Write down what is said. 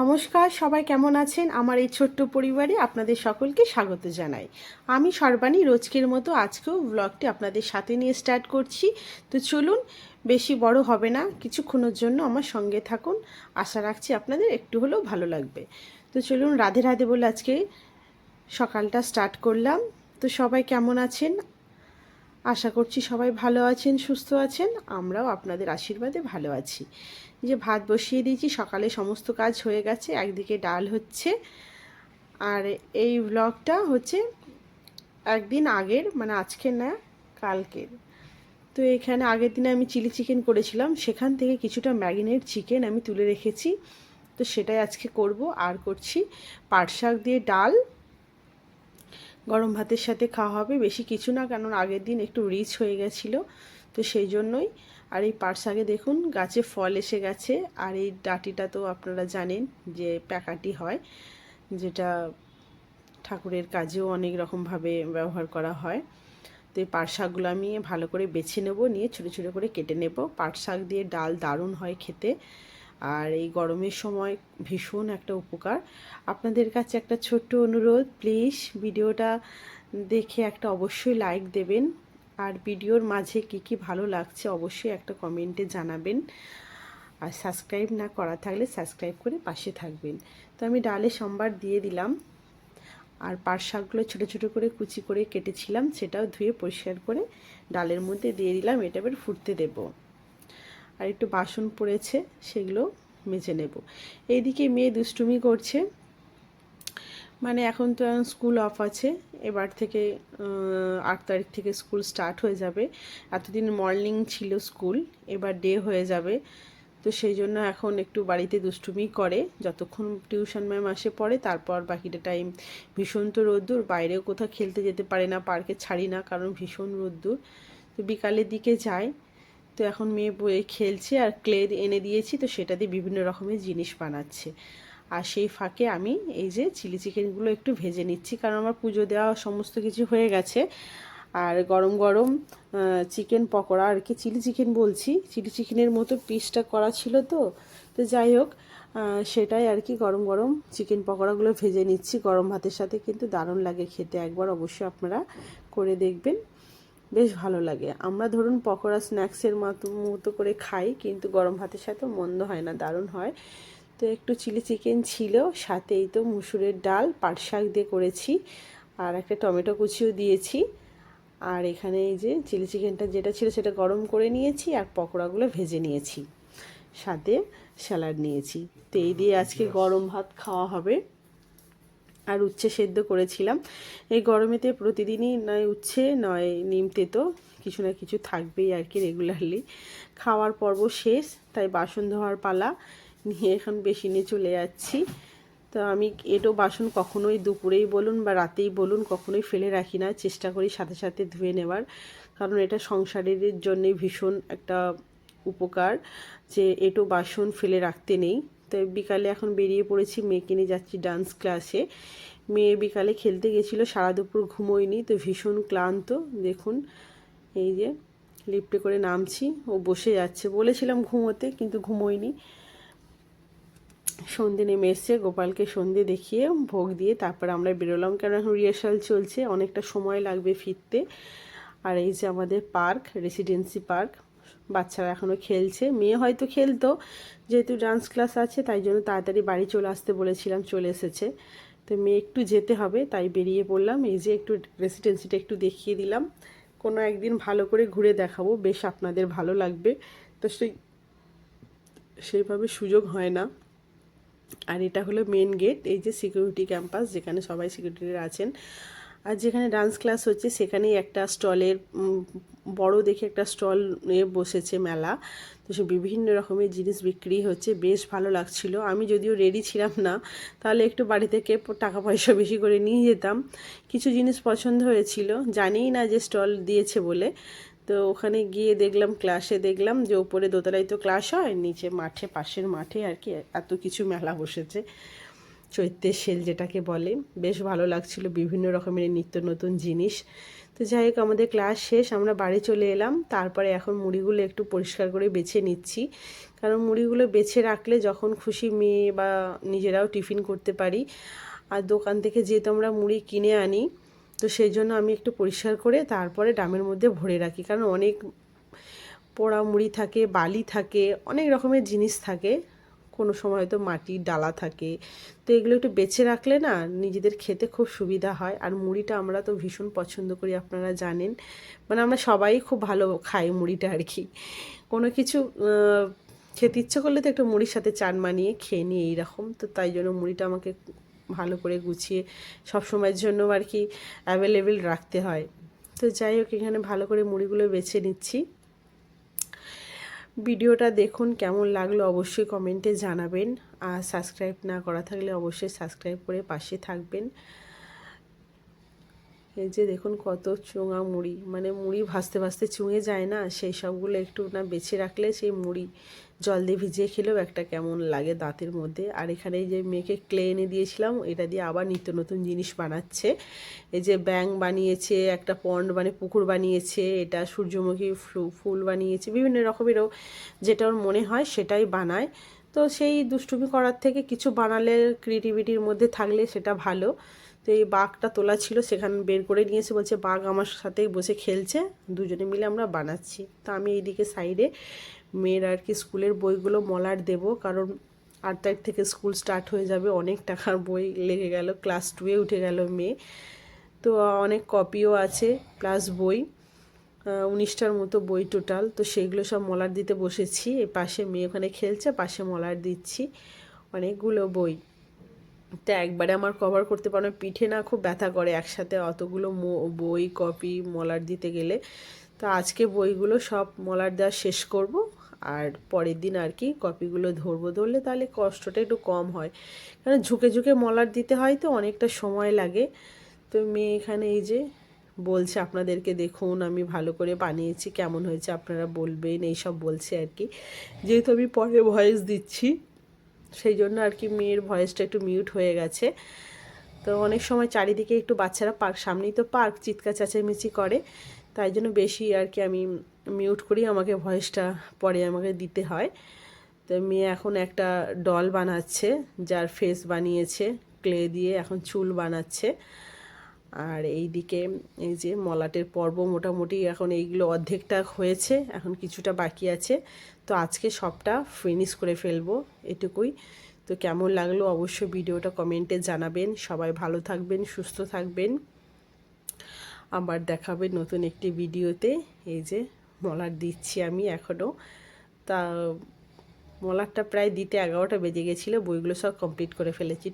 নমস্কার, সবাই কেমন আছেন? আমার এই ছোট্ট পরিবারে আপনাদের সকলকে স্বাগত জানাই। আমি সর্বাণী, রোজকের মতো আজকেও ব্লগটি আপনাদের সাথে নিয়ে স্টার্ট করছি। তো চলুন, বেশি বড় হবে না, কিছুক্ষণের জন্য আমার সঙ্গে থাকুন। আশা রাখছি আপনাদের একটু হলেও ভালো লাগবে। তো চলুন, রাধে রাধে বলে আজকে সকালটা স্টার্ট করলাম। তো সবাই কেমন আছেন? আশা করছি সবাই ভালো আছেন, সুস্থ আছেন। আমরাও আপনাদের আশীর্বাদে ভালো আছি। যে ভাত বসিয়ে দিয়েছি, সকালে সমস্ত কাজ হয়ে গেছে, একদিকে ডাল হচ্ছে। আর এই ব্লগটা হচ্ছে একদিন আগের মানে আজকে না, কালকের। তো এখানে আগের দিনে আমি চিলি চিকেন করেছিলাম, সেখান থেকে কিছুটা ম্যাগিনেট চিকেন আমি তুলে রেখেছি। তো সেটাই আজকে করব, আর করছি পাট শাক দিয়ে ডাল। গরম ভাতের সাথে খাওয়া হবে। বেশি কিছু না, কারণ আগের দিন একটু রিচ হয়ে গেছিল। তো সেই জন্যই, আর এই শাকে দেখুন, গাছে ফল এসে গেছে। আর এই ডাটিটা তো আপনারা জানেন যে প্যাকাটি হয়, যেটা ঠাকুরের কাজেও অনেক রকমভাবে ব্যবহার করা হয়। তো এই পাট শাকগুলো আমি ভালো করে বেছে নেব, নিয়ে ছোটো ছোটো করে কেটে নেব। পাট শাক দিয়ে ডাল দারুণ হয় খেতে। আর এই গরমের সময় ভীষণ একটা উপকার। আপনাদের কাছে একটা ছোট্ট অনুরোধ প্লিজ ভিডিওটা দেখে একটা অবশ্যই লাইক দেবেন। আর ভিডিওর মাঝে কি কি ভালো লাগছে অবশ্যই একটা কমেন্টে জানাবেন। আর সাবস্ক্রাইব না করা থাকলে সাবস্ক্রাইব করে পাশে থাকবেন। তো আমি ডালে সম্বার দিয়ে দিলাম। আর পাট শাকগুলো ছোটো ছোটো করে কুচি করে কেটেছিলাম, সেটাও ধুয়ে পরিষ্কার করে ডালের মধ্যে দিয়ে দিলাম। এটা এবার ফুটতে দেবো। আর একটু বাসন পড়েছে, সেগুলো মেজে নেব। এইদিকে মেয়ে দুষ্টুমি করছে। মানে এখন তো স্কুল অফ আছে, এবার থেকে আট তারিখ থেকে স্কুল স্টার্ট হয়ে যাবে। এতদিন মর্নিং ছিল স্কুল, এবার ডে হয়ে যাবে। তো সেই জন্য এখন একটু বাড়িতে দুষ্টুমি করে, যতক্ষণ টিউশন ম্যাম আসে পড়ে তারপর বাকিটা টাইম ভীষণ তো রোদ্দুর, বাইরেও কোথাও খেলতে যেতে পারে না, পার্কে ছাড়ি না, কারণ ভীষণ রোদ্দুর। তো বিকালের দিকে যায় তো এখন মেয়ে বয়ে খেলছে আর ক্লে এনে দিয়েছি, তো সেটা দিয়ে বিভিন্ন রকমের জিনিস বানাচ্ছে। আর সেই ফাঁকে আমি এই যে চিলি চিকেনগুলো একটু ভেজে নিচ্ছি, কারণ আমার পুজো দেওয়া সমস্ত কিছু হয়ে গেছে। আর গরম গরম চিকেন পকোড়া, আর কি চিলি চিকেন বলছি। চিলি চিকেনের মতো পিসটা করা ছিল তো তো যাই হোক সেটাই আর কি গরম গরম চিকেন পকোড়াগুলো ভেজে নিচ্ছি। গরম ভাতের সাথে কিন্তু দারুণ লাগে খেতে, একবার অবশ্যই আপনারা করে দেখবেন। বেশ ভালো লাগে। আমরা ধরুন পকোড়া স্ন্যাক্সের মতো মতো করে খাই, কিন্তু গরম ভাতের সাথে মন্দ হয় না, দারুণ হয়। তো একটু চিলি চিকেন ছিল, সাথেই তো মুসুরের ডাল, পাট শাক দিয়ে করেছি, আর একটা টমেটো কুচিও দিয়েছি। আর এখানে এই যে চিলি চিকেনটা যেটা ছিল সেটা গরম করে নিয়েছি, আর পকোড়াগুলো ভেজে নিয়েছি। সাথে স্যালাড নিয়েছি। তো এই দিয়ে আজকে গরম ভাত খাওয়া হবে। আর উচ্ছে সেদ্ধ করেছিলাম। এই গরমেতে প্রতিদিনই নয় উচ্ছে, নয় নিমতে তো কিছু না কিছু থাকবেই আর কি রেগুলারলি খাওয়ার পর্ব শেষ, তাই বাসন ধোয়ার পালা নিয়ে এখন বেশি নিয়ে চলে যাচ্ছি। তো আমি এটো বাসন কখনোই দুপুরেই বলুন বা রাতেই বলুন কখনোই ফেলে রাখি না, চেষ্টা করি সাথে সাথে ধুয়ে নেওয়ার। কারণ এটা সংসারের জন্যে ভীষণ একটা উপকার যে এটো বাসন ফেলে রাখতে নেই। তো বিকালে এখন বেরিয়ে পড়েছি, মেয়েকে নিয়ে যাচ্ছি ডান্স ক্লাসে মেয়ে বিকালে খেলতে গেছিল, সারা দুপুর ঘুমোয়নি, তো ভীষণ ক্লান্ত। দেখুন, এই যে লিফটে করে নামছি, ও বসে যাচ্ছে। বলেছিলাম ঘুমোতে, কিন্তু ঘুমোয়নি। সন্ধে নেমে এসছে, গোপালকে সন্ধে দেখিয়ে ভোগ দিয়ে তারপর আমরা বেরোলাম। কেন এখন রিহার্সাল চলছে, অনেকটা সময় লাগবে ফিরতে। আর এই যে আমাদের পার্ক রেসিডেন্সি পার্ক, বাচ্চারা এখনও খেলছে। মেয়ে হয়তো খেলতো যেহেতু ডান্স ক্লাস আছে, তাই জন্য তাড়াতাড়ি বাড়ি চলে আসতে বলেছিলাম, চলে এসেছে। তো মেয়ে একটু যেতে হবে, তাই বেরিয়ে পড়লাম। এই যে একটু রেসিডেন্সিটা একটু দেখিয়ে দিলাম। কোনো একদিন ভালো করে ঘুরে দেখাবো, বেশ আপনাদের ভালো লাগবে। তো সেই, সেইভাবে সুযোগ হয় না। আর এটা হলো মেন গেট এই যে সিকিউরিটি ক্যাম্পাস যেখানে সবাই সিকিউরিটিরা আছেন। আর যেখানে ডান্স ক্লাস হচ্ছে, সেখানেই একটা স্টলের বড় দেখে একটা স্টল নিয়ে বসেছে মেলা। তো সে বিভিন্ন রকমের জিনিস বিক্রি হচ্ছে, বেশ ভালো লাগছিল। আমি যদিও রেডি ছিলাম না, তাহলে একটু বাড়ি থেকে টাকা পয়সা বেশি করে নিয়ে যেতাম। কিছু জিনিস পছন্দ হয়েছিল, জানিই না যে স্টল দিয়েছে বলে। তো ওখানে গিয়ে দেখলাম ক্লাসে দেখলাম যে ওপরে দোতলায় তো ক্লাস হয়, নিচে মাঠে, পাশের মাঠে আর কি, এত কিছু মেলা বসেছে। চৈত্রের সেল যেটাকে বলে, বেশ ভালো লাগছিল বিভিন্ন রকমের নিত্য নতুন জিনিস। তো যাই হোক, আমাদের ক্লাস শেষ, আমরা বাড়ি চলে এলাম। তারপরে এখন মুড়িগুলো একটু পরিষ্কার করে বেছে নিচ্ছি। কারণ মুড়িগুলো বেছে রাখলে যখন খুশি মেয়ে বা নিজেরাও টিফিন করতে পারি। আর দোকান থেকে যেহেতু আমরা মুড়ি কিনে আনি, তো সেই জন্য আমি একটু পরিষ্কার করে তারপরে ডামের মধ্যে ভরে রাখি। কারণ অনেক পোড়া মুড়ি থাকে, বালি থাকে, অনেক রকমের জিনিস থাকে। কোনো সময় হয়তো মাটির ডালা থাকে। তো এগুলো একটু বেছে রাখলে না নিজেদের খেতে খুব সুবিধা হয়। আর মুড়িটা আমরা তো ভীষণ পছন্দ করি, আপনারা জানেন। মানে আমরা সবাই খুব ভালো খাই মুড়িটা আর কি। কোনো কিছু খেতে ইচ্ছে করলে তো একটু মুড়ির সাথে চান মানিয়ে খেয়ে নিই এইরকম। তো তাই জন্য মুড়িটা আমাকে ভালো করে গুছিয়ে সব সময়ের জন্য আর কি অ্যাভেলেবেল রাখতে হয়। তো যাই হোক, এখানে ভালো করে মুড়িগুলো বেছে নিচ্ছি। ভিডিওটা দেখুন, কেমন লাগল অবশ্যই কমেন্টে জানাবেন। আর সাবস্ক্রাইব না করা থাকলে অবশ্যই সাবস্ক্রাইব করে পাশে থাকবেন। এই যে দেখুন কত চুঙা মুড়ি মানে মুড়ি ভাসতে ভাসতে চুঙে যায় না, সেই সবগুলো একটু না বেছে রাখলে সেই মুড়ি জল দিয়ে ভিজিয়ে খেলেও একটা কেমন লাগে দাঁতের মধ্যে। আর এখানে যে মেয়েকে ক্লে এনে দিয়েছিলাম, এটা দিয়ে আবার নিত্য নতুন জিনিস বানাচ্ছে। এই যে ব্যাং বানিয়েছে, একটা পন্ড মানে পুকুর বানিয়েছে, এটা সূর্যমুখী ফুল বানিয়েছে, বিভিন্ন রকমেরও যেটা ওর মনে হয় সেটাই বানায়। তো সেই দুষ্টুমি করার থেকে কিছু বানালে ক্রিয়েটিভিটির মধ্যে থাকলে সেটা ভালো। তো এই বাঘটা তোলা ছিল, সেখানে বের করে নিয়েছে, বলছে বাঘ আমার সাথে বসে খেলছে, দুজনে মিলে আমরা বানাচ্ছি। তো আমি এইদিকে সাইডে মেয়ের আর কি স্কুলের বইগুলো মলার দেব, কারণ আট তারিখ থেকে স্কুল স্টার্ট হয়ে যাবে, অনেক টাকার বই লেগে গেল ক্লাস টুয়ে উঠে গেল মেয়ে। তো অনেক কপিও আছে প্লাস বই উনিশটার মতো বই টোটাল তো সেগুলো সব মলার দিতে বসেছি। এ পাশে মেয়ে ওখানে খেলছে, পাশে মলার দিচ্ছি, অনেকগুলো বই। তো একবারে আমার কভার করতে পারো পিঠে না খুব ব্যথা করে একসাথে অতগুলো বই কপি মলার দিতে গেলে। তো আজকে বইগুলো সব মলার দেওয়া শেষ করব। আর পরের দিন আর কি কপিগুলো ধরবো। ধরলে তাহলে কষ্টটা একটু কম হয়। কারণ ঝুঁকে ঝুঁকে মলার দিতে হয় তো, অনেকটা সময় লাগে। তো মেয়ে এখানে এই যে বলছে আপনাদেরকে, দেখুন, আমি ভালো করে বানিয়েছি, কেমন হয়েছে আপনারা বলবেন? এইসব বলছে আর কি। যেহেতু আমি পরে ভয়েস দিচ্ছি, সেই জন্য আর কি মেয়ের ভয়েসটা একটু মিউট হয়ে গেছে। তো অনেক সময় চারিদিকে একটু বাচ্চারা পার্ক, সামনেই তো পার্ক, চিৎকার, চেঁচামেচি করে। তাই জন্য বেশি আর কি আমি মিউট করি, আমাকে ভয়েসটা পরে আমাকে দিতে হয়। তো মেয়ে এখন একটা ডল বানাচ্ছে, যার ফেস বানিয়েছে ক্লে দিয়ে এখন চুল বানাচ্ছে। আর এই দিকে এই যে মলাটের পর্ব মোটামুটি এখন এইগুলো অর্ধেকটা হয়েছে, এখন কিছুটা বাকি আছে। তো আজকে সবটা ফিনিশ করে ফেলব এটুকুই। তো কেমন লাগল অবশ্যই ভিডিওটা কমেন্টে জানাবেন। সবাই ভালো থাকবেন, সুস্থ থাকবেন। আবার দেখাবে নতুন একটি ভিডিওতে এই যে মলার দিচ্ছি আমি এখনও তা মলারটা প্রায় দিতে এগারোটা বেজে গেছিল, বইগুলো সব কমপ্লিট করে ফেলেছি।